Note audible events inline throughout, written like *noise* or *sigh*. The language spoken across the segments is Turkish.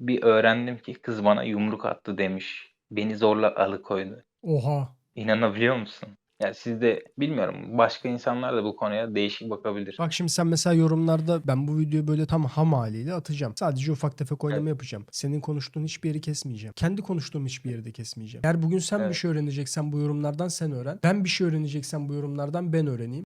Bir öğrendim ki kız bana yumruk attı demiş. Beni zorla alıkoydu. Oha. İnanabiliyor musun? Ya siz de bilmiyorum başka insanlar da bu konuya değişik bakabilir. Bak şimdi sen mesela yorumlarda ben bu videoyu böyle tam ham haliyle atacağım. Sadece ufak tefek oynama yapacağım. Senin konuştuğun hiçbir yeri kesmeyeceğim. Kendi konuştuğum hiçbir yeri de kesmeyeceğim. Eğer bugün sen bir Evet. şey öğreneceksen bu yorumlardan sen öğren. Ben bir şey öğreneceksen bu yorumlardan ben öğreneyim.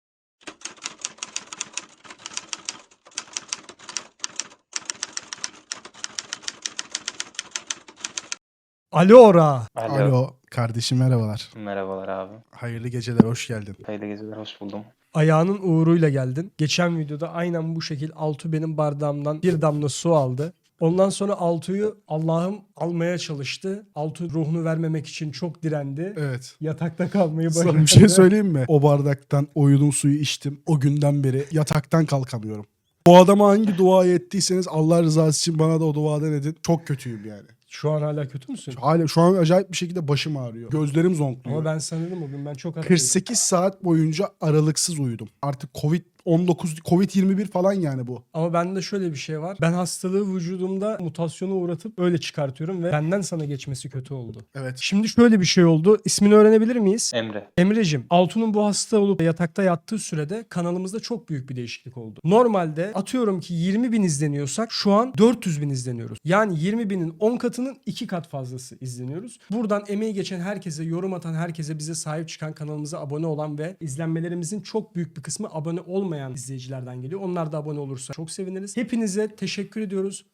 Alo ora. Alo. Alo kardeşim merhabalar. Merhabalar abi. Hayırlı geceler hoş geldin. Hayırlı geceler hoş buldum. Ayağının uğruyla geldin. Geçen videoda aynen bu şekil Altu benim bardağımdan bir damla su aldı. Ondan sonra Altu'yu Allah'ım almaya çalıştı. Altu ruhunu vermemek için çok direndi. Evet. Yatakta kalmayı Sana başardı. bir şey söyleyeyim mi? O bardaktan o yudum suyu içtim. O günden beri yataktan kalkamıyorum. O adama hangi dua ettiyseniz Allah rızası için bana da o duadan edin. Çok kötüyüm yani. Şu an hala kötü müsün? Hala şu an acayip bir şekilde başım ağrıyor. Gözlerim zonkluyor. Ama ben sanırım o gün ben çok haklıydım. 48 saat boyunca aralıksız uyudum. Artık Covid 19 Covid 21 falan yani bu. Ama bende şöyle bir şey var. Ben hastalığı vücudumda mutasyona uğratıp öyle çıkartıyorum ve benden sana geçmesi kötü oldu. Evet. Şimdi şöyle bir şey oldu. İsmini öğrenebilir miyiz? Emre. Emre'cim Altun'un bu hasta olup yatakta yattığı sürede kanalımızda çok büyük bir değişiklik oldu. Normalde atıyorum ki 20 bin izleniyorsak şu an 400 bin izleniyoruz. Yani 20 binin 10 katının 2 kat fazlası izleniyoruz. Buradan emeği geçen herkese, yorum atan herkese, bize sahip çıkan kanalımıza abone olan ve izlenmelerimizin çok büyük bir kısmı abone olmayan izleyicilerden geliyor. Onlar da abone olursa çok seviniriz. Hepinize teşekkür ediyoruz.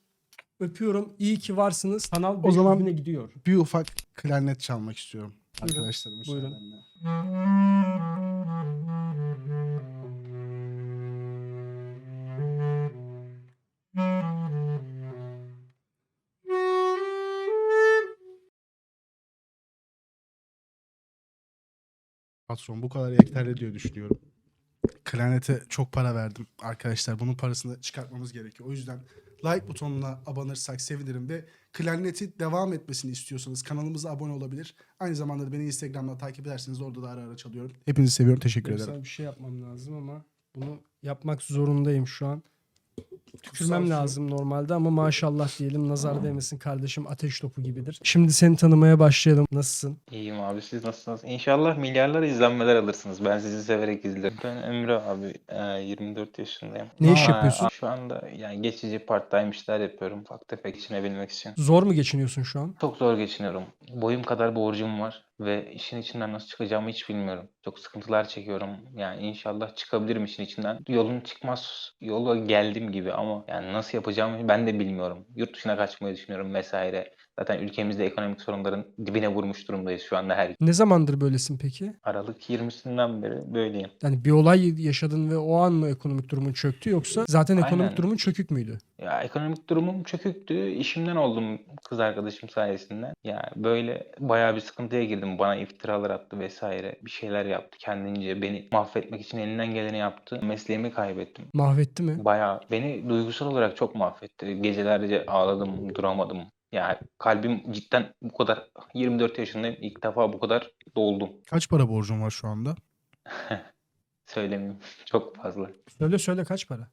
Öpüyorum. İyi ki varsınız. Kanal 500 zaman- gidiyor. Bir ufak klarnet çalmak istiyorum. Buyurun. Arkadaşlar Buyurun. Patron bu kadar yeterli diyor düşünüyorum. Klarnete çok para verdim arkadaşlar. Bunun parasını çıkartmamız gerekiyor. O yüzden like butonuna abanırsak sevinirim ve klarneti devam etmesini istiyorsanız kanalımıza abone olabilir. Aynı zamanda da beni Instagram'dan takip ederseniz orada da ara ara çalıyorum. Hepinizi seviyorum. Teşekkür Benim ederim. bir şey yapmam lazım ama bunu yapmak zorundayım şu an. Tükürmem lazım normalde ama maşallah diyelim nazar değmesin kardeşim ateş topu gibidir. Şimdi seni tanımaya başlayalım. Nasılsın? İyiyim abi siz nasılsınız? İnşallah milyarlar izlenmeler alırsınız. Ben sizi severek izliyorum. Ben Emre abi. e, 24 yaşındayım. Ne iş yapıyorsun? Şu anda yani geçici part-time işler yapıyorum. Ufak tefek geçinebilmek için. Zor mu geçiniyorsun şu an? Çok zor geçiniyorum. Boyum kadar borcum var ve işin içinden nasıl çıkacağımı hiç bilmiyorum. Çok sıkıntılar çekiyorum. Yani inşallah çıkabilirim işin içinden. Yolun çıkmaz yola geldim gibi ama yani nasıl yapacağımı ben de bilmiyorum. Yurt dışına kaçmayı düşünüyorum vesaire. Zaten ülkemizde ekonomik sorunların dibine vurmuş durumdayız şu anda her Ne zamandır böylesin peki? Aralık 20'sinden beri böyleyim. Yani bir olay yaşadın ve o an mı ekonomik durumun çöktü yoksa zaten ekonomik Aynen. durumun çökük müydü? Ya ekonomik durumum çöküktü. İşimden oldum kız arkadaşım sayesinde. Ya böyle bayağı bir sıkıntıya girdim. Bana iftiralar attı vesaire. Bir şeyler yaptı kendince. Beni mahvetmek için elinden geleni yaptı. Mesleğimi kaybettim. Mahvetti mi? Bayağı beni duygusal olarak çok mahvetti. Gecelerce ağladım, duramadım. Yani kalbim cidden bu kadar 24 yaşındayım. İlk defa bu kadar doldum. Kaç para borcum var şu anda? *laughs* Söylemeyeyim. Çok fazla. Söyle söyle kaç para?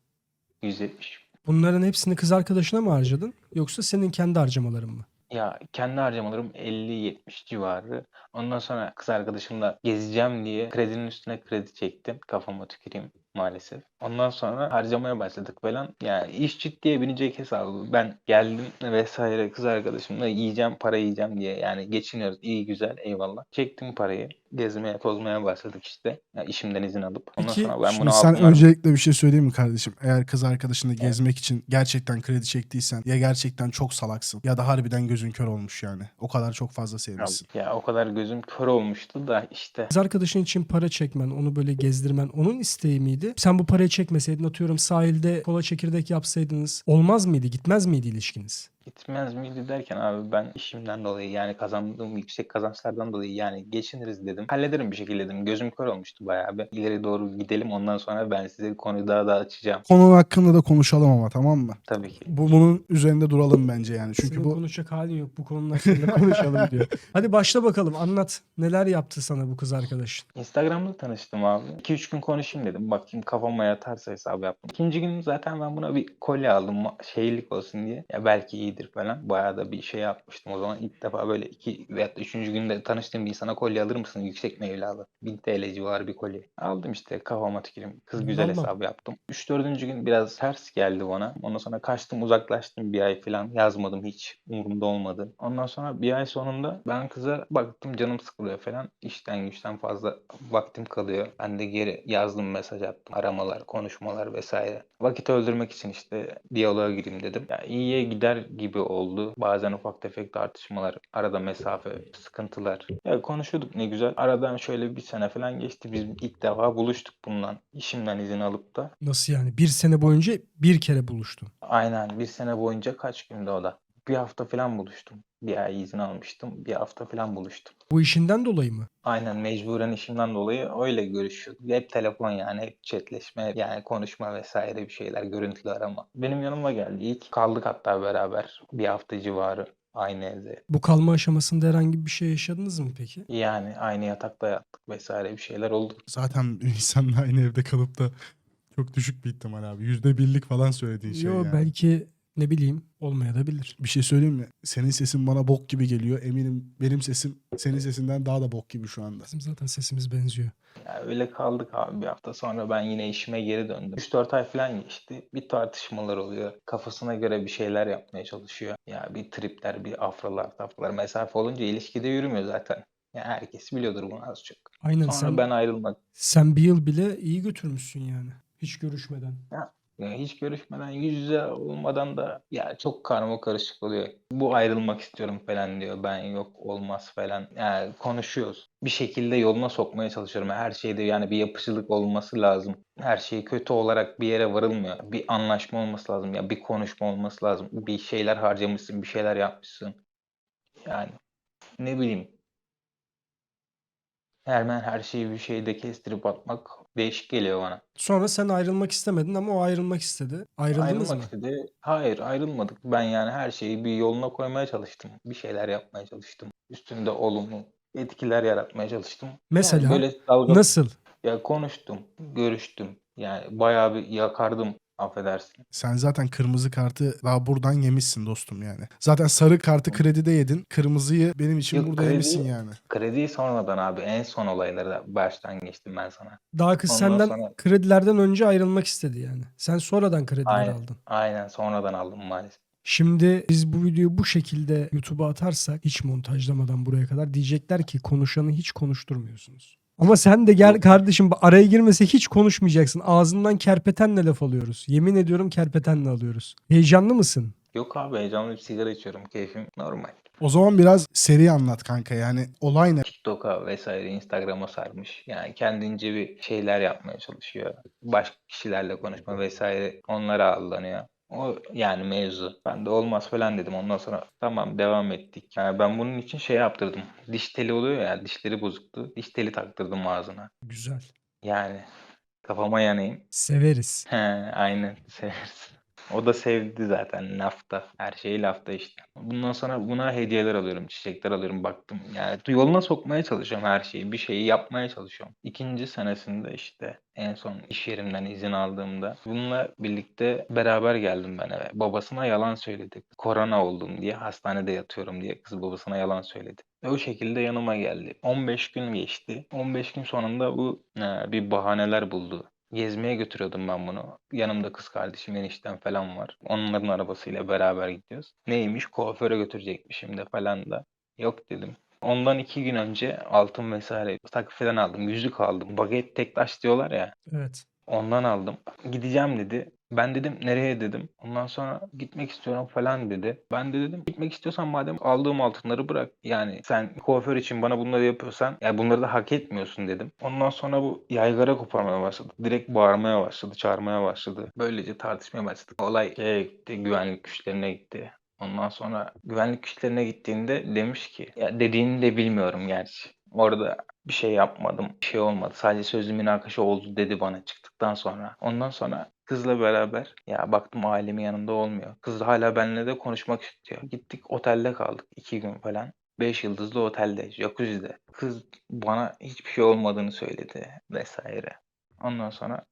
170. Bunların hepsini kız arkadaşına mı harcadın yoksa senin kendi harcamaların mı? Ya kendi harcamalarım 50-70 civarı. Ondan sonra kız arkadaşımla gezeceğim diye kredinin üstüne kredi çektim. Kafama tüküreyim maalesef. Ondan sonra harcamaya başladık falan. Yani iş ciddiye binecek hesabı. Ben geldim vesaire kız arkadaşımla yiyeceğim para yiyeceğim diye. Yani geçiniyoruz iyi güzel eyvallah. Çektim parayı. Gezmeye tozmaya başladık işte. Ya işimden izin alıp. Ondan Peki, sonra ben Şimdi bunu sen aldım. öncelikle bir şey söyleyeyim mi kardeşim? Eğer kız arkadaşını gezmek için gerçekten kredi çektiysen ya gerçekten çok salaksın ya da harbiden gözün kör olmuş yani. O kadar çok fazla sevmişsin. Ya o kadar gözüm kör olmuştu da işte. Kız arkadaşın için para çekmen, onu böyle gezdirmen onun isteği miydi? Sen bu parayı çekmeseydin atıyorum sahilde kola çekirdek yapsaydınız olmaz mıydı? Gitmez miydi ilişkiniz? Gitmez miydi derken abi ben işimden dolayı yani kazandığım yüksek kazançlardan dolayı yani geçiniriz dedim. Hallederim bir şekilde dedim. Gözüm kör olmuştu bayağı bir. İleri doğru gidelim ondan sonra ben size konuyu daha da açacağım. Konunun hakkında da konuşalım ama tamam mı? Tabii ki. Bu bunun üzerinde duralım bence yani. Çünkü Senin bu konuşacak halin yok bu konunun hakkında konuşalım diyor. *laughs* Hadi başla bakalım anlat. Neler yaptı sana bu kız arkadaşın? Instagram'da tanıştım abi. 2-3 gün konuşayım dedim. Bakayım kafama yatarsa hesabı yaptım. İkinci gün zaten ben buna bir kolye aldım. Şeylik olsun diye. Ya belki iyidir iyidir falan. Bayağı da bir şey yapmıştım. O zaman ilk defa böyle iki veya üçüncü günde tanıştığım bir insana kolye alır mısın? Yüksek mevlalı. 1000 TL civarı bir kolye. Aldım işte kafama tüküreyim. Kız güzel Vallahi. hesabı yaptım. 3-4. gün biraz ters geldi bana. Ondan sonra kaçtım uzaklaştım bir ay falan. Yazmadım hiç. Umurumda olmadı. Ondan sonra bir ay sonunda ben kıza baktım canım sıkılıyor falan. İşten güçten fazla vaktim kalıyor. Ben de geri yazdım mesaj attım. Aramalar, konuşmalar vesaire. Vakit öldürmek için işte diyaloğa gireyim dedim. Ya iyiye gider gibi oldu. Bazen ufak tefek tartışmalar, arada mesafe, sıkıntılar. Ya konuşuyorduk ne güzel. Aradan şöyle bir sene falan geçti. Biz ilk defa buluştuk bundan. İşimden izin alıp da. Nasıl yani? Bir sene boyunca bir kere buluştun. Aynen bir sene boyunca kaç gündü o da? Bir hafta falan buluştum. Bir ay izin almıştım. Bir hafta falan buluştum. Bu işinden dolayı mı? Aynen mecburen işimden dolayı öyle görüşüyorduk. Hep telefon yani hep chatleşme yani konuşma vesaire bir şeyler görüntülü arama. Benim yanıma geldi ilk kaldık hatta beraber bir hafta civarı aynı evde. Bu kalma aşamasında herhangi bir şey yaşadınız mı peki? Yani aynı yatakta yattık vesaire bir şeyler oldu. Zaten *laughs* insanla aynı evde kalıp da çok düşük bir ihtimal abi. Yüzde birlik falan söylediğin şey Yo yani. belki ne bileyim olmayabilir. Bir şey söyleyeyim mi? Senin sesin bana bok gibi geliyor. Eminim benim sesim senin sesinden daha da bok gibi şu anda. Bizim zaten sesimiz benziyor. Yani öyle kaldık abi bir hafta sonra ben yine işime geri döndüm. 3-4 ay falan geçti. Bir tartışmalar oluyor. Kafasına göre bir şeyler yapmaya çalışıyor. Ya bir tripler, bir afralar, tafralar. Mesafe olunca ilişkide yürümüyor zaten. Yani herkes biliyordur bunu az çok. Aynen Sonra sen ben ayrılmak sen bir yıl bile iyi götürmüşsün yani. Hiç görüşmeden. Ya hiç görüşmeden yüz yüze olmadan da ya çok karma karışık oluyor. Bu ayrılmak istiyorum falan diyor. Ben yok olmaz falan. Yani konuşuyoruz. Bir şekilde yoluna sokmaya çalışıyorum. Her şeyde yani bir yapıcılık olması lazım. Her şey kötü olarak bir yere varılmıyor. Bir anlaşma olması lazım. Ya bir konuşma olması lazım. Bir şeyler harcamışsın, bir şeyler yapmışsın. Yani ne bileyim. Hemen her şeyi bir şeyde kestirip atmak değişik geliyor bana. Sonra sen ayrılmak istemedin ama o ayrılmak istedi. Ayrıldınız Ayrılmak mı? istedi. Hayır ayrılmadık. Ben yani her şeyi bir yoluna koymaya çalıştım. Bir şeyler yapmaya çalıştım. Üstünde olumlu etkiler yaratmaya çalıştım. Yani Mesela böyle dalga nasıl? ya konuştum, görüştüm. Yani bayağı bir yakardım affedersin. Sen zaten kırmızı kartı daha buradan yemişsin dostum yani. Zaten sarı kartı kredide yedin. Kırmızıyı benim için Yok, burada kredi- yemişsin yani. Krediyi sonradan abi en son olayları da baştan geçtim ben sana. Daha kız Ondan senden sonra- kredilerden önce ayrılmak istedi yani. Sen sonradan krediler Aynen. aldın. Aynen sonradan aldım maalesef. Şimdi biz bu videoyu bu şekilde YouTube'a atarsak hiç montajlamadan buraya kadar diyecekler ki konuşanı hiç konuşturmuyorsunuz. Ama sen de gel kardeşim araya girmese hiç konuşmayacaksın. Ağzından kerpetenle laf alıyoruz. Yemin ediyorum kerpetenle alıyoruz. Heyecanlı mısın? Yok abi heyecanlı bir sigara içiyorum. Keyfim normal. O zaman biraz seri anlat kanka. Yani olay ne? TikTok'a vesaire Instagram'a sarmış. Yani kendince bir şeyler yapmaya çalışıyor. Başka kişilerle konuşma vesaire onlara aldanıyor. O yani mevzu. Ben de olmaz falan dedim. Ondan sonra tamam devam ettik. Yani ben bunun için şey yaptırdım. Diş teli oluyor ya dişleri bozuktu. Diş teli taktırdım ağzına. Güzel. Yani kafama yanayım. Severiz. He, aynen *laughs* severiz. O da sevdi zaten lafta. Her şey lafta işte. Bundan sonra buna hediyeler alıyorum, çiçekler alıyorum baktım. Yani yoluna sokmaya çalışıyorum her şeyi. Bir şeyi yapmaya çalışıyorum. İkinci senesinde işte en son iş yerimden izin aldığımda bununla birlikte beraber geldim ben eve. Babasına yalan söyledi. Korona oldum diye hastanede yatıyorum diye kız babasına yalan söyledi. Ve o şekilde yanıma geldi. 15 gün geçti. 15 gün sonunda bu e, bir bahaneler buldu. Gezmeye götürüyordum ben bunu. Yanımda kız kardeşim, eniştem falan var. Onların arabasıyla beraber gidiyoruz. Neymiş? Kuaföre götürecekmişim de falan da. Yok dedim. Ondan iki gün önce altın vesaire takı falan aldım. Yüzük aldım. Baget tek taş diyorlar ya. Evet. Ondan aldım. Gideceğim dedi. Ben dedim nereye dedim. Ondan sonra gitmek istiyorum falan dedi. Ben de dedim gitmek istiyorsan madem aldığım altınları bırak. Yani sen kuaför için bana bunları yapıyorsan ya bunları da hak etmiyorsun dedim. Ondan sonra bu yaygara koparmaya başladı. Direkt bağırmaya başladı, çağırmaya başladı. Böylece tartışmaya başladık. Olay şeye gitti, güvenlik güçlerine gitti. Ondan sonra güvenlik güçlerine gittiğinde demiş ki ya dediğini de bilmiyorum gerçi. Orada bir şey yapmadım. Bir şey olmadı. Sadece sözlü münakaşa oldu dedi bana çıktıktan sonra. Ondan sonra kızla beraber ya baktım ailemin yanında olmuyor. Kız hala benimle de konuşmak istiyor. Gittik otelde kaldık iki gün falan. Beş yıldızlı otelde, jacuzzi'de. Kız bana hiçbir şey olmadığını söyledi vesaire. Ondan sonra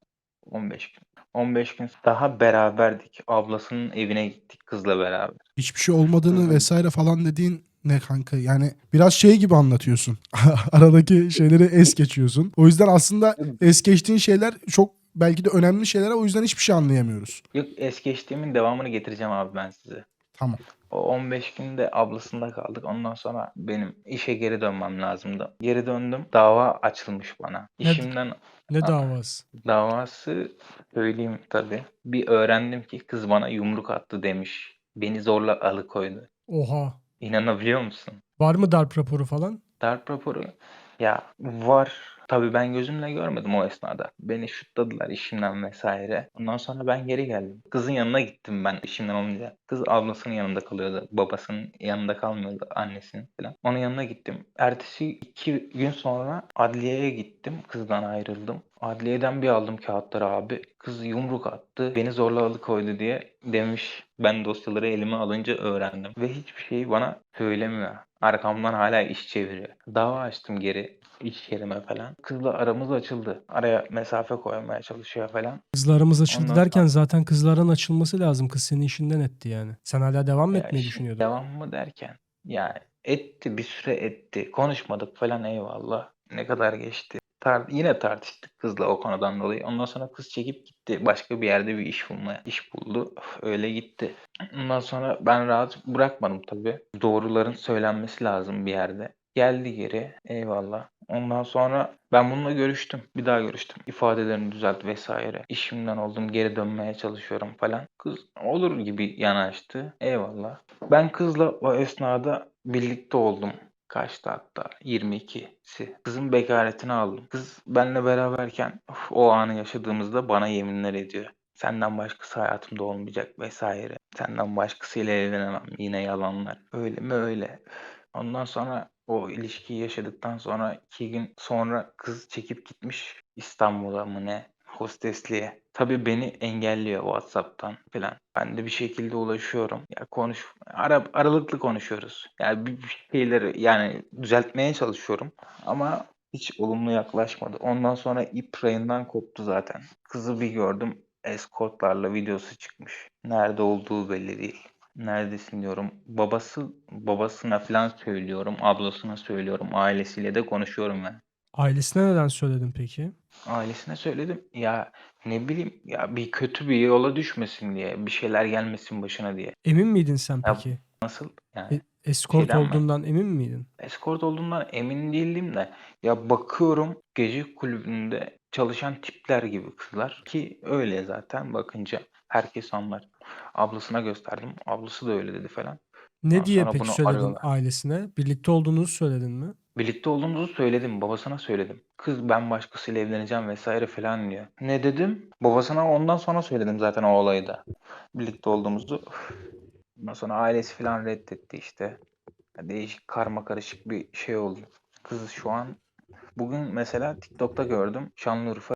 15 gün. 15 gün daha beraberdik. Ablasının evine gittik kızla beraber. Hiçbir şey olmadığını vesaire falan dediğin ne kanka? Yani biraz şey gibi anlatıyorsun. *laughs* Aradaki şeyleri es geçiyorsun. O yüzden aslında es geçtiğin şeyler çok belki de önemli şeyler o yüzden hiçbir şey anlayamıyoruz. Yok es geçtiğimin devamını getireceğim abi ben size. Tamam. O 15 günde ablasında kaldık. Ondan sonra benim işe geri dönmem lazımdı. Geri döndüm. Dava açılmış bana. Ne- İşimden Ne davası? davası söyleyeyim tabii. Bir öğrendim ki kız bana yumruk attı demiş. Beni zorla alıkoydu. Oha. İnanabiliyor musun? Var mı darp raporu falan? Darp raporu ya var. Tabii ben gözümle görmedim o esnada. Beni şutladılar işimden vesaire. Ondan sonra ben geri geldim. Kızın yanına gittim ben işimden olunca. Kız ablasının yanında kalıyordu. Babasının yanında kalmıyordu. Annesinin falan. Onun yanına gittim. Ertesi iki gün sonra adliyeye gittim. Kızdan ayrıldım. Adliyeden bir aldım kağıtları abi. Kız yumruk attı. Beni zorla alıkoydu diye demiş. Ben dosyaları elime alınca öğrendim. Ve hiçbir şeyi bana söylemiyor. Arkamdan hala iş çeviriyor. Dava açtım geri iş yerime falan. Kızla aramız açıldı. Araya mesafe koymaya çalışıyor falan. Kızlarımız açıldı Ondan derken zaten kızların açılması lazım. Kız seni işinden etti yani. Sen hala devam mı Ya etmeyi düşünüyordun? Devam mı derken yani etti bir süre etti. Konuşmadık falan eyvallah. Ne kadar geçti. Tar- yine tartıştık kızla o konudan dolayı. Ondan sonra kız çekip gitti. Başka bir yerde bir iş bulmaya. iş buldu. Öf, Öyle gitti. Ondan sonra ben rahat bırakmadım tabii. Doğruların söylenmesi lazım bir yerde. Geldi geri. Eyvallah. Ondan sonra ben bununla görüştüm. Bir daha görüştüm. İfadelerini düzelt vesaire. İşimden oldum. Geri dönmeye çalışıyorum falan. Kız olur gibi yanaştı. Eyvallah. Ben kızla o esnada birlikte oldum. Kaçtı hatta? 22'si. Kızın bekaretini aldım. Kız benimle beraberken of, o anı yaşadığımızda bana yeminler ediyor. Senden başkası hayatımda olmayacak vesaire. Senden başkasıyla evlenemem. Yine yalanlar. Öyle mi öyle. Ondan sonra o ilişkiyi yaşadıktan sonra iki gün sonra kız çekip gitmiş İstanbul'a mı ne hostesliğe. Tabii beni engelliyor WhatsApp'tan falan. Ben de bir şekilde ulaşıyorum. Ya konuş ara, aralıklı konuşuyoruz. Yani bir bir şeyleri yani düzeltmeye çalışıyorum ama hiç olumlu yaklaşmadı. Ondan sonra ip rayından koptu zaten. Kızı bir gördüm. Eskortlarla videosu çıkmış. Nerede olduğu belli değil. Neredesin diyorum. Babası babasına falan söylüyorum. Ablasına söylüyorum. Ailesiyle de konuşuyorum ben. Ailesine neden söyledin peki? Ailesine söyledim. Ya ne bileyim ya bir kötü bir yola düşmesin diye. Bir şeyler gelmesin başına diye. Emin miydin sen Ya- peki? Nasıl? Yani E- Eskort Şeyden mi? olduğundan emin miydin? eskort olduğundan emin değildim de ya bakıyorum gece kulübünde çalışan tipler gibi kızlar ki öyle zaten bakınca herkes anlar. Ablasına gösterdim. Ablası da öyle dedi falan. Ne Ondan diye sonra peki bunu söyledin arıyorlar. ailesine? Birlikte olduğunuzu söyledin mi? Birlikte olduğumuzu söyledim. Babasına söyledim. Kız ben başkasıyla evleneceğim vesaire falan diyor. Ne dedim? Babasına ondan sonra söyledim zaten o olayı da. Birlikte olduğumuzu. Ondan sonra ailesi falan reddetti işte. Değişik karma karışık bir şey oldu. Kız şu an bugün mesela TikTok'ta gördüm. Şanlıurfa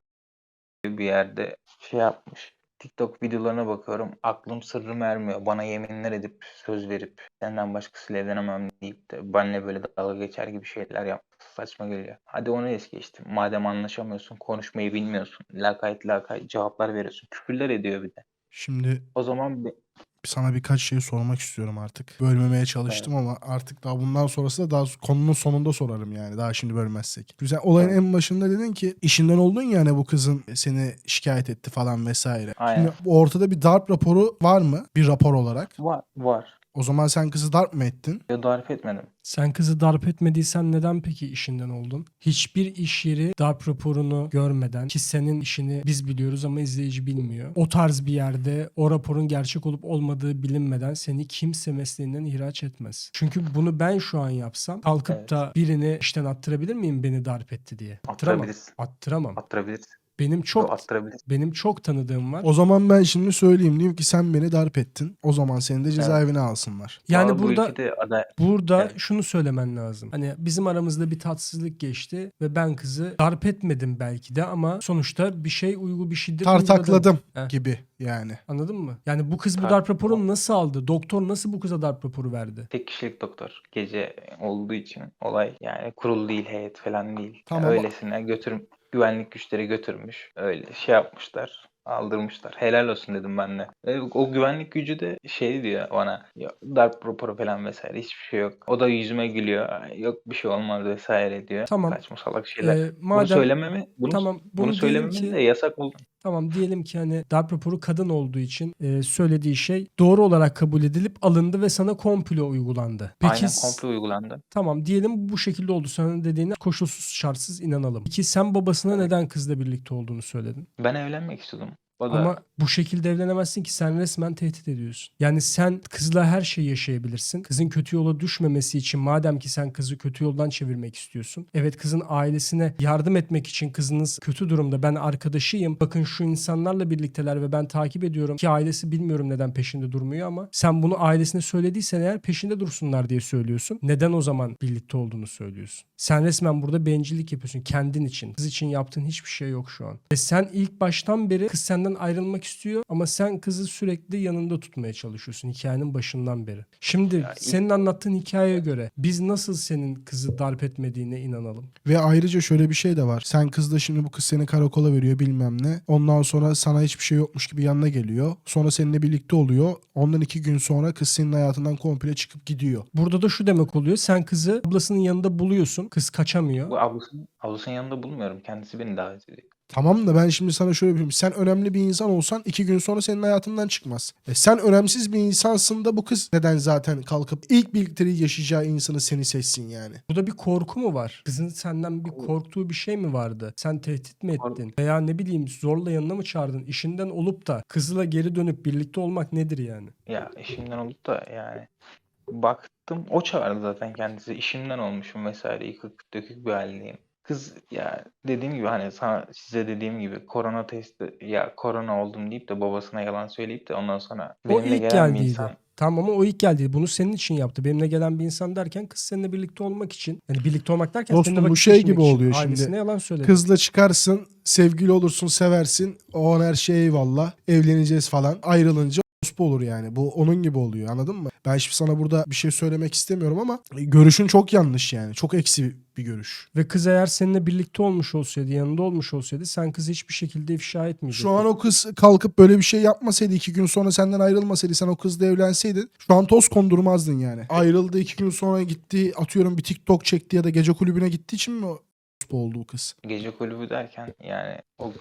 bir yerde şey yapmış. TikTok videolarına bakıyorum. Aklım sırrım ermiyor. Bana yeminler edip söz verip senden başkasıyla evlenemem deyip de benimle böyle dalga geçer gibi şeyler yap. Saçma geliyor. Hadi onu es geçtim. Madem anlaşamıyorsun, konuşmayı bilmiyorsun. Lakayt lakayt cevaplar veriyorsun. Küfürler ediyor bir de. Şimdi O zaman bir- sana birkaç şey sormak istiyorum artık. Bölmemeye çalıştım ama artık daha bundan sonrası da daha konunun sonunda sorarım yani. Daha şimdi bölmezsek. Güzel. Olayın Tamam. en başında dedin ki işinden oldun ya hani bu kızın seni şikayet etti falan vesaire. Aynen. Şimdi ortada bir darp raporu var mı? Bir rapor olarak. var. Var. O zaman sen kızı darp mı ettin? Ya darp etmedim. Sen kızı darp etmediysen neden peki işinden oldun? Hiçbir iş yeri darp raporunu görmeden ki senin işini biz biliyoruz ama izleyici bilmiyor. O tarz bir yerde o raporun gerçek olup olmadığı bilinmeden seni kimse mesleğinden ihraç etmez. Çünkü bunu ben şu an yapsam kalkıp Evet. da birini işten attırabilir miyim beni darp etti diye? Attıramam. Attırabilirsin. Attıramam. Attırabilirsin. Benim çok benim çok tanıdığım var. O zaman ben şimdi söyleyeyim diyeyim ki sen beni darp ettin. O zaman seni de cezaevine alsınlar. Yani Bu burada ülkede aday Burada Evet. şunu söylemen lazım. Hani bizim aramızda bir tatsızlık geçti ve ben kızı darp etmedim belki de ama sonuçta bir şey uygu bir şiddet uyguladım. Tartakladım Heh. gibi yani. Anladın mı? Yani bu kız bu darp raporunu nasıl aldı? Doktor nasıl bu kıza darp raporu verdi? tek kişilik doktor. Gece olduğu için olay yani kurul değil, heyet falan değil. Tamam. Öylesine götürüm güvenlik güçleri götürmüş. Öyle şey yapmışlar. Aldırmışlar. Helal olsun dedim ben de. Ve o güvenlik gücü de şey diyor bana. Ya, darp raporu falan vesaire hiçbir şey yok. O da yüzüme gülüyor. "Ay, Yok bir şey olmaz vesaire diyor. Tamam. Saçma salak şeyler. Ee, bunu madem söylememi, bunu, tamam bunu bunu söylememi ki de yasak buldum. Tamam diyelim ki hani darp raporu kadın olduğu için e, söylediği şey doğru olarak kabul edilip alındı ve sana komplo uygulandı. Peki Aynen komple uygulandı. tamam diyelim bu şekilde oldu. Sana dediğine koşulsuz şartsız inanalım. Peki sen babasına neden kızla birlikte olduğunu söyledin? Ben evlenmek istiyordum. Da Ama bu şekilde evlenemezsin ki sen resmen tehdit ediyorsun. Yani sen kızla her şeyi yaşayabilirsin. Kızın kötü yola düşmemesi için madem ki sen kızı kötü yoldan çevirmek istiyorsun. Evet kızın ailesine yardım etmek için kızınız kötü durumda. Ben arkadaşıyım. Bakın şu insanlarla birlikteler ve ben takip ediyorum. Ki ailesi bilmiyorum neden peşinde durmuyor ama sen bunu ailesine söylediysen eğer peşinde dursunlar diye söylüyorsun. Neden o zaman birlikte olduğunu söylüyorsun? Sen resmen burada bencillik yapıyorsun kendin için. Kız için yaptığın hiçbir şey yok şu an. Ve sen ilk baştan beri kız senden ayrılmak istiyor ama sen kızı sürekli yanında tutmaya çalışıyorsun hikayenin başından beri. Şimdi Ya senin anlattığın hikayeye göre biz nasıl senin kızı darp etmediğine inanalım? Ve ayrıca şöyle bir şey de var. Sen kız da şimdi bu kız seni karakola veriyor bilmem ne. Ondan sonra sana hiçbir şey yokmuş gibi yanına geliyor. Sonra seninle birlikte oluyor. Ondan iki gün sonra kız senin hayatından komple çıkıp gidiyor. Burada da şu demek oluyor. Sen kızı ablasının yanında buluyorsun. Kız kaçamıyor. bu ablasının, ablasının yanında bulmuyorum. Kendisi beni davet ediyor. Tamam da ben şimdi sana şöyle bir Sen önemli bir insan olsan iki gün sonra senin hayatından çıkmaz. E sen önemsiz bir insansın da bu kız neden zaten kalkıp ilk birlikteliği yaşayacağı insanı seni seçsin yani. Burada bir korku mu var? Kızın senden bir korktuğu bir şey mi vardı? Sen tehdit mi ettin? Veya ne bileyim zorla yanına mı çağırdın? İşinden olup da kızla geri dönüp birlikte olmak nedir yani? Ya işimden olup da yani baktım o çağırdı zaten kendisi. İşimden olmuşum vesaire yıkık dökük bir haldeyim. Kız ya dediğim gibi hani sana size dediğim gibi korona testi ya korona oldum deyip de babasına yalan söyleyip de ondan sonra O benimle ilk gelen bir insan Tamam ama o ilk geldi. Bunu senin için yaptı. Benimle gelen bir insan derken kız seninle birlikte olmak için. Yani birlikte olmak derken Dostum, seninle bu şey gibi için. oluyor şimdi. Ailesine yalan söyledi. Kızla çıkarsın, sevgili olursun, seversin. O an her şey eyvallah. Evleneceğiz falan. Ayrılınca olur yani. Bu onun gibi oluyor anladın mı? Ben şimdi sana burada bir şey söylemek istemiyorum ama görüşün çok yanlış yani. Çok eksi bir görüş. Ve kız eğer seninle birlikte olmuş olsaydı, yanında olmuş olsaydı sen kızı hiçbir şekilde ifşa etmeyecektin. Şu an o kız kalkıp böyle bir şey yapmasaydı iki gün sonra senden ayrılmasaydı sen o kızla evlenseydin şu an toz kondurmazdın yani. Ayrıldı iki gün sonra gitti atıyorum bir TikTok çekti ya da gece kulübüne gittiği için mi o oldu o kız? gece kulübü derken yani o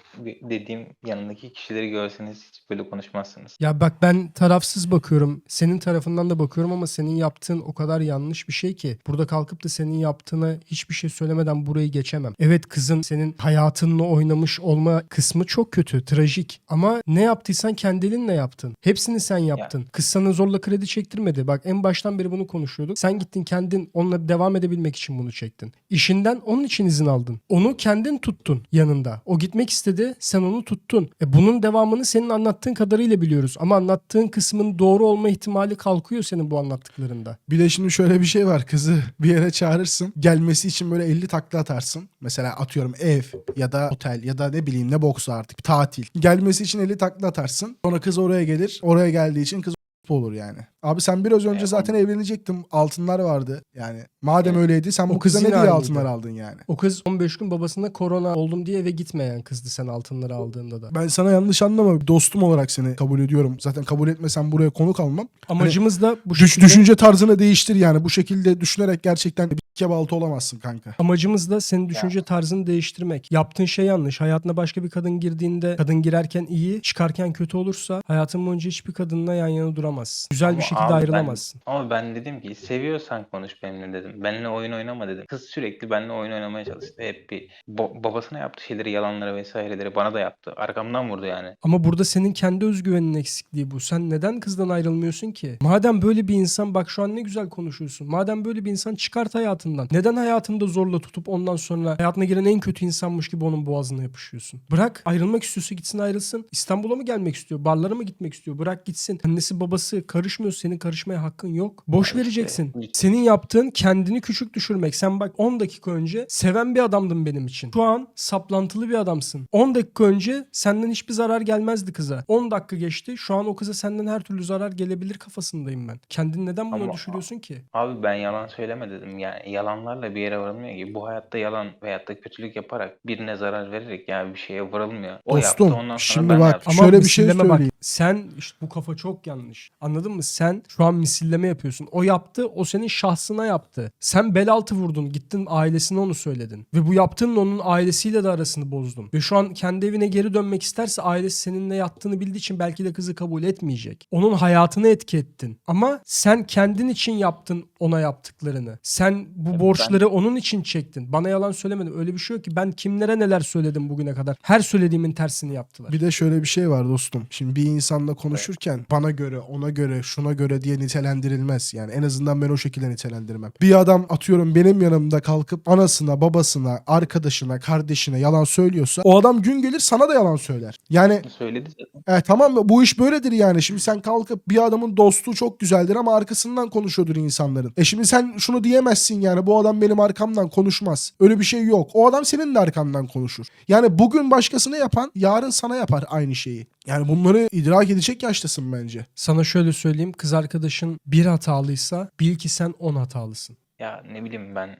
dediğim yanındaki kişileri görseniz hiç böyle konuşmazsınız. Ya bak ben tarafsız bakıyorum. Senin tarafından da bakıyorum ama senin yaptığın o kadar yanlış bir şey ki. Burada kalkıp da senin yaptığına hiçbir şey söylemeden burayı geçemem. Evet kızın senin hayatınla oynamış olma kısmı çok kötü, trajik. Ama ne yaptıysan kendi elinle yaptın. Hepsini sen yaptın. Kız sana zorla kredi çektirmedi. Bak en baştan beri bunu konuşuyorduk. Sen gittin kendin onunla devam edebilmek için bunu çektin. İşinden onun için izin aldın. Onu kendin tuttun yanında. O gitmek istedi, sen onu tuttun. E bunun devamını senin anlattığın kadarıyla biliyoruz. Ama anlattığın kısmın doğru olma ihtimali kalkıyor senin bu anlattıklarında. Bir de şimdi şöyle bir şey var. Kızı bir yere çağırırsın. Gelmesi için böyle 50 takla atarsın. Mesela atıyorum ev ya da otel ya da ne bileyim ne boksu artık tatil. Gelmesi için 50 takla atarsın. Sonra kız oraya gelir. Oraya geldiği için kız olur yani. Abi sen biraz önce Evet. zaten evlenecektin. Altınlar vardı. Yani madem Evet. öyleydi sen O bu kıza kız ne diye altınlar aldın yani? O kız 15 gün babasına korona oldum diye eve gitmeyen kızdı sen altınları aldığında da. Ben sana yanlış anlama. Dostum olarak seni kabul ediyorum. Zaten kabul etmesem buraya konuk almam. Amacımız da bu Düş, şekilde düşünce tarzını değiştir yani. Bu şekilde düşünerek gerçekten kebaltı olamazsın kanka. Amacımız da senin düşünce tarzını değiştirmek. Yaptığın şey yanlış. Hayatına başka bir kadın girdiğinde kadın girerken iyi, çıkarken kötü olursa hayatın boyunca hiçbir kadınla yan yana duramazsın. Güzel bir Ama şekilde abi ben- ayrılamazsın. Ama ben dedim ki seviyorsan konuş benimle dedim. Benimle oyun oynama dedim. Kız sürekli benimle oyun oynamaya çalıştı. Hep bir bo- babasına yaptığı şeyleri, yalanları vesaireleri bana da yaptı. Arkamdan vurdu yani. Ama burada senin kendi özgüvenin eksikliği bu. Sen neden kızdan ayrılmıyorsun ki? Madem böyle bir insan bak şu an ne güzel konuşuyorsun. Madem böyle bir insan çıkart hayatından. Neden hayatında zorla tutup ondan sonra hayatına giren en kötü insanmış gibi onun boğazına yapışıyorsun? Bırak ayrılmak istiyorsa gitsin ayrılsın. İstanbul'a mı gelmek istiyor? Barlara mı gitmek istiyor? Bırak gitsin. Annesi babası karışmıyor. Senin karışmaya hakkın yok. Boş vereceksin. Senin yaptığın kendini küçük düşürmek. Sen bak 10 dakika önce seven bir adamdın benim için. Şu an saplantılı bir adamsın. 10 dakika önce senden hiçbir zarar gelmezdi kıza. 10 dakika geçti. Şu an o kıza senden her türlü zarar gelebilir kafasındayım ben. Kendini neden buna Ama- düşürüyorsun ki? Abi ben yalan söyleme dedim. Yani yalanlarla bir yere varılmıyor ki. Bu hayatta yalan veyahut da kötülük yaparak birine zarar vererek yani bir şeye varılmıyor. O Dostum, yaptı ondan sonra şimdi ben bak, yaptım. Ama Şöyle bir şey misilleme bak. Sen işte bu kafa çok yanlış. Anladın mı? Sen şu an misilleme yapıyorsun. O yaptı, o senin şahsına yaptı. Sen bel altı vurdun, gittin ailesine onu söyledin. Ve bu yaptığın onun ailesiyle de arasını bozdun. Ve şu an kendi evine geri dönmek isterse ailesi seninle yattığını bildiği için belki de kızı kabul etmeyecek. Onun hayatını etki ettin. Ama sen kendin için yaptın ona yaptıklarını. Sen bu Ben- borçları onun için çektin. Bana yalan söylemedin. Öyle bir şey yok ki. Ben kimlere neler söyledim bugüne kadar. Her söylediğimin tersini yaptılar. Bir de şöyle bir şey var dostum. Şimdi bir insanla konuşurken bana göre, ona göre, şuna göre diye nitelendirilmez. Yani en azından ben o şekilde nitelendirmem. Bir adam atıyorum benim yanımda kalkıp anasına, babasına, arkadaşına, kardeşine yalan söylüyorsa o adam gün gelir sana da yalan söyler. Yani Söyledi e, tamam mı? Bu iş böyledir yani. Şimdi sen kalkıp bir adamın dostluğu çok güzeldir ama arkasından konuşuyordur insanların. E şimdi sen şunu diyemezsin yani bu adam benim arkamdan konuşmaz. Öyle bir şey yok. O adam senin de arkandan konuşur. Yani bugün başkasına yapan yarın sana yapar aynı şeyi. Yani bunları idrak edecek yaştasın bence. Sana şöyle söyleyeyim. Kız arkadaşın bir hatalıysa bil ki sen on hatalısın. Ya ne bileyim ben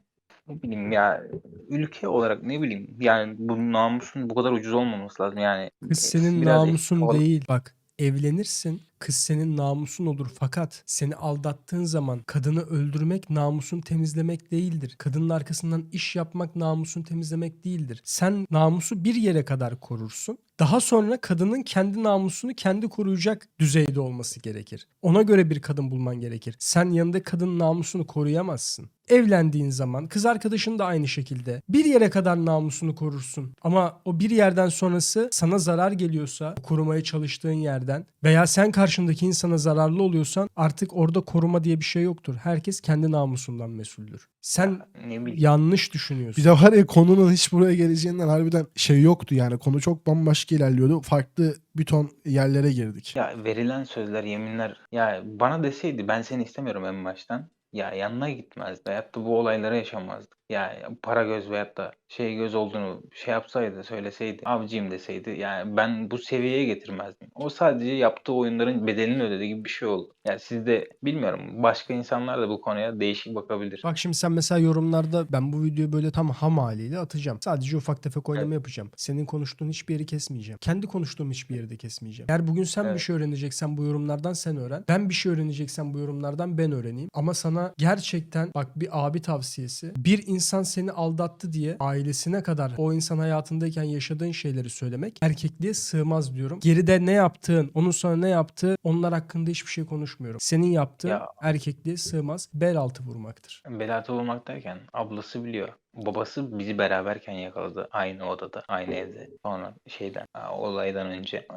ne bileyim ya ülke olarak ne bileyim yani bu namusun bu kadar ucuz olmaması lazım yani. Kız e, senin biraz namusun değil. Bak evlenirsin. Kız senin namusun olur fakat seni aldattığın zaman kadını öldürmek namusun temizlemek değildir. Kadının arkasından iş yapmak namusun temizlemek değildir. Sen namusu bir yere kadar korursun. Daha sonra kadının kendi namusunu kendi koruyacak düzeyde olması gerekir. Ona göre bir kadın bulman gerekir. Sen yanında kadının namusunu koruyamazsın. Evlendiğin zaman kız arkadaşın da aynı şekilde bir yere kadar namusunu korursun. Ama o bir yerden sonrası sana zarar geliyorsa korumaya çalıştığın yerden veya sen karşındaki insana zararlı oluyorsan artık orada koruma diye bir şey yoktur. Herkes kendi namusundan mesuldür. Sen ne bileyim. yanlış düşünüyorsun. Bir de var ya konunun hiç buraya geleceğinden harbiden şey yoktu yani. Konu çok bambaşka ilerliyordu. Farklı bir ton yerlere girdik. Ya verilen sözler, yeminler ya bana deseydi ben seni istemiyorum en baştan. Ya yanına gitmezdi. Da bu olayları yaşamazdık. Ya para göz veyahut da şey göz olduğunu şey yapsaydı, söyleseydi, avcıyım deseydi yani ben bu seviyeye getirmezdim. O sadece yaptığı oyunların bedelini ödedi gibi bir şey oldu. Ya siz de bilmiyorum başka insanlar da bu konuya değişik bakabilir. Bak şimdi sen mesela yorumlarda ben bu videoyu böyle tam ham haliyle atacağım. Sadece ufak tefek oynama yapacağım. Senin konuştuğun hiçbir yeri kesmeyeceğim. Kendi konuştuğum hiçbir yeri de kesmeyeceğim. Eğer bugün sen bir Evet. şey öğreneceksen bu yorumlardan sen öğren. Ben bir şey öğreneceksen bu yorumlardan ben öğreneyim. Ama sana gerçekten bak bir abi tavsiyesi. Bir insan seni aldattı diye ailesine kadar o insan hayatındayken yaşadığın şeyleri söylemek erkekliğe sığmaz diyorum. Geride ne yaptığın, onun sonra ne yaptığı onlar hakkında hiçbir şey konuşmuyorum. Senin yaptığın Ya- erkekliğe sığmaz. Bel altı vurmaktır. Belatı olmak derken ablası biliyor. Babası bizi beraberken yakaladı aynı odada, aynı evde. Sonra şeyden, olaydan önce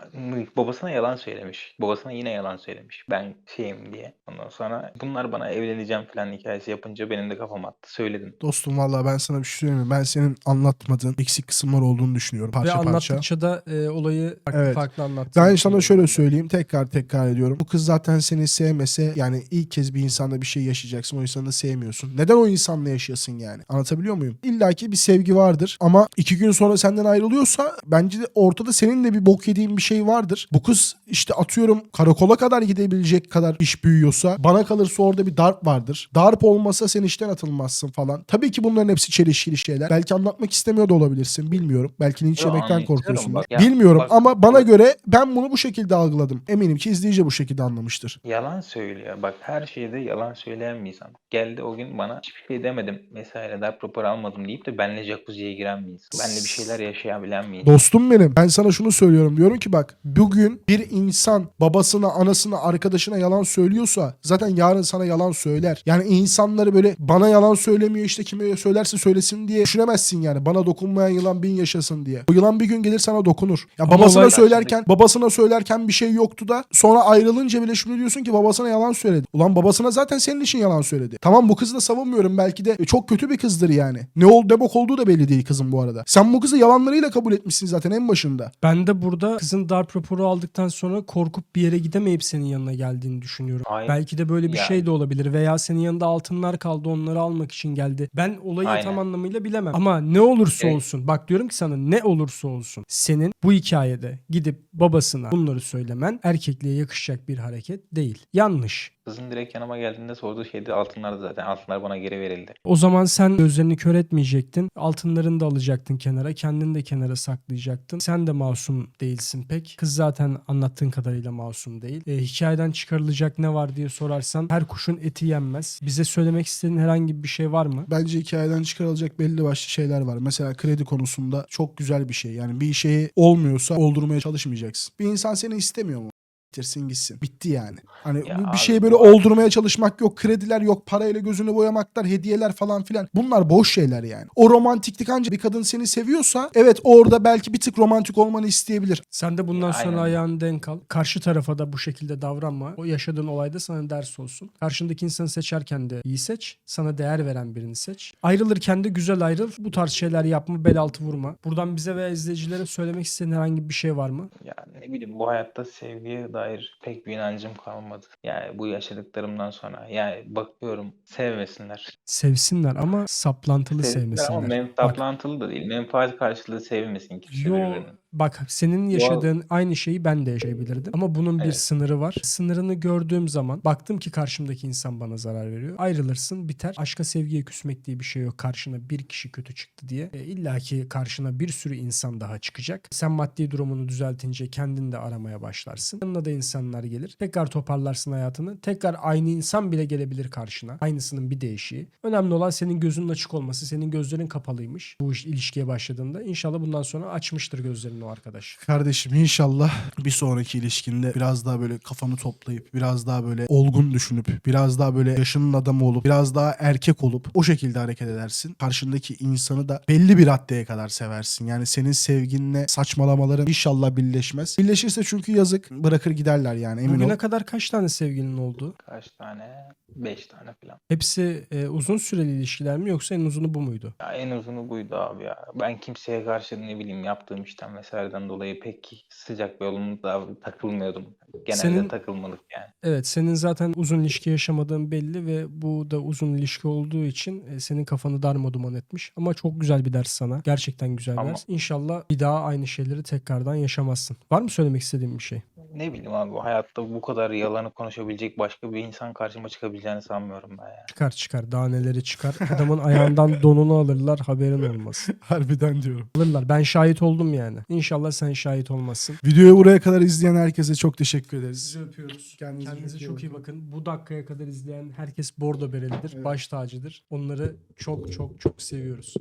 babasına yalan söylemiş. Babasına yine yalan söylemiş. Ben şeyim diye. Ondan sonra bunlar bana evleneceğim falan hikayesi yapınca benim de kafam attı. Söyledim. Dostum vallahi ben sana bir şey söyleyeyim mi? Ben senin anlatmadığın eksik kısımlar olduğunu düşünüyorum Ve parça parça. anlattıkça da e, olayı farklı Evet. farklı anlattın. Ben sana şöyle söyleyeyim tekrar tekrar ediyorum. Bu kız zaten seni sevmese yani ilk kez bir insanla bir şey yaşayacaksın. O insanı da sevmiyorsun. Neden o insanla yaşasın yani? Anlatabiliyor muyum? İlla ki bir sevgi vardır ama iki gün sonra senden ayrılıyorsa bence de ortada senin de bir bok yediğin bir şey vardır. Bu kız işte atıyorum karakola kadar gidebilecek kadar iş büyüyorsa bana kalırsa orada bir darp vardır. Darp olmasa sen işten atılmazsın falan. Tabii ki bunların hepsi çelişkili şeyler. Belki anlatmak istemiyor da olabilirsin. Bilmiyorum. Belki linç yemekten korkuyorsun. bak ya. Bilmiyorum Bak- ama bana göre ben bunu bu şekilde algıladım. Eminim ki izleyici bu şekilde anlamıştır. Yalan söylüyor. Bak her şeyde yalan söyleyen bir insan. Geldi o gün bana hiçbir şey demedim vesaire darp rapor almadım deyip de benle jacuzziye giren bir insan. Benle bir şeyler yaşayabilen bir insan. Dostum benim. Ben sana şunu söylüyorum. Diyorum ki bak bugün bir insan babasına, anasına, arkadaşına yalan söylüyorsa zaten yarın sana yalan söyler. Yani insanları böyle bana yalan söylemiyor işte kime söylerse söylesin diye düşünemezsin yani. Bana dokunmayan yılan bin yaşasın diye. O yılan bir gün gelir sana dokunur. Ya Ama babasına söylerken babasına söylerken bir şey yoktu da sonra ayrılınca bile şunu diyorsun ki babasına yalan söyledi. Ulan babasına zaten senin için yalan söyledi. Tamam bu kızı da savunmuyorum belki de çok kötü bir kızdır yani. Yani. Ne ol ne bok olduğu da belli değil kızın bu arada. Sen bu kızı yalanlarıyla kabul etmişsin zaten en başında. Ben de burada kızın darp raporu aldıktan sonra korkup bir yere gidemeyip senin yanına geldiğini düşünüyorum. Hayır. Belki de böyle bir Yani. şey de olabilir veya senin yanında altınlar kaldı onları almak için geldi. Ben olayı Aynen. tam anlamıyla bilemem. Ama ne olursa Evet. olsun bak diyorum ki sana ne olursa olsun senin bu hikayede gidip babasına bunları söylemen erkekliğe yakışacak bir hareket değil. Yanlış. Kızın direkt yanıma geldiğinde sorduğu şey de altınlardı zaten. Altınlar bana geri verildi. O zaman sen gözlerini kör etmeyecektin. Altınlarını da alacaktın kenara. Kendini de kenara saklayacaktın. Sen de masum değilsin pek. Kız zaten anlattığın kadarıyla masum değil. E, hikayeden çıkarılacak ne var diye sorarsan her kuşun eti yenmez. Bize söylemek istediğin herhangi bir şey var mı? Bence hikayeden çıkarılacak belli başlı şeyler var. Mesela kredi konusunda çok güzel bir şey. Yani bir şeyi olmuyorsa oldurmaya çalışmayacaksın. Bir insan seni istemiyor mu? Bitirsin gitsin. Bitti yani. Hani Ya bir abi şey böyle oldurmaya çalışmak yok. Krediler yok. Parayla gözünü boyamaklar, hediyeler falan filan. Bunlar boş şeyler yani. O romantiklik ancak bir kadın seni seviyorsa evet orada belki bir tık romantik olmanı isteyebilir. Sen de bundan Ya, sonra aynen. ayağını denk al. Karşı tarafa da bu şekilde davranma. O yaşadığın olayda sana ders olsun. Karşındaki insanı seçerken de iyi seç. Sana değer veren birini seç. Ayrılırken de güzel ayrıl. Bu tarz şeyler yapma, bel altı vurma. Buradan bize veya izleyicilere söylemek istediğin herhangi bir şey var mı? Yani ne bileyim bu hayatta sevgiye dair pek bir inancım kalmadı. Yani bu yaşadıklarımdan sonra. Yani bakıyorum sevmesinler. Sevsinler ama saplantılı Sevsinler ama sevmesinler. men saplantılı da değil. Menfaat karşılığı sevmesin kimse Yo birbirini. Bak senin yaşadığın aynı şeyi ben de yaşayabilirdim. Ama bunun bir Evet. sınırı var. Sınırını gördüğüm zaman baktım ki karşımdaki insan bana zarar veriyor. Ayrılırsın biter. Aşka sevgiye küsmek diye bir şey yok. Karşına bir kişi kötü çıktı diye. E, İlla ki karşına bir sürü insan daha çıkacak. Sen maddi durumunu düzeltince kendini de aramaya başlarsın. Yanına da insanlar gelir. Tekrar toparlarsın hayatını. Tekrar aynı insan bile gelebilir karşına. Aynısının bir değişiği. Önemli olan senin gözünün açık olması. Senin gözlerin kapalıymış bu iş, ilişkiye başladığında. İnşallah bundan sonra açmıştır gözlerini o arkadaş. Kardeşim inşallah bir sonraki ilişkinde biraz daha böyle kafanı toplayıp biraz daha böyle olgun düşünüp biraz daha böyle yaşının adamı olup biraz daha erkek olup o şekilde hareket edersin. Karşındaki insanı da belli bir raddeye kadar seversin. Yani senin sevginle saçmalamaların inşallah birleşmez. Birleşirse çünkü yazık bırakır giderler yani emin Bugüne ol. kadar kaç tane sevgilin oldu? Kaç tane? Beş tane falan. Hepsi e, uzun süreli ilişkiler mi yoksa en uzunu bu muydu? Ya en uzunu buydu abi ya. Ben kimseye karşı ne bileyim yaptığım işten vesaireden dolayı pek sıcak bir yolunda takılmıyordum. Genelde Senin- takılmadık yani. Evet senin zaten uzun ilişki yaşamadığın belli ve bu da uzun ilişki olduğu için e, senin kafanı darmaduman etmiş. Ama çok güzel bir ders sana. Gerçekten güzel bir Ama- ders. İnşallah bir daha aynı şeyleri tekrardan yaşamazsın. Var mı söylemek istediğin bir şey? Ne bileyim abi bu hayatta bu kadar yalanı konuşabilecek başka bir insan karşıma çıkabileceğini sanmıyorum ben ya. Çıkar çıkar daha neleri çıkar. Adamın ayağından donunu alırlar haberin olmaz. *laughs* Harbiden diyorum. Alırlar. Ben şahit oldum yani. İnşallah sen şahit olmazsın. Videoyu buraya kadar izleyen herkese çok teşekkür ederiz. Sizi öpüyoruz. Kendinize Kendinize, çok iyi çok iyi bakın. Bu dakikaya kadar izleyen herkes bordo berelidir. Evet. Baş tacıdır. Onları çok çok çok seviyoruz.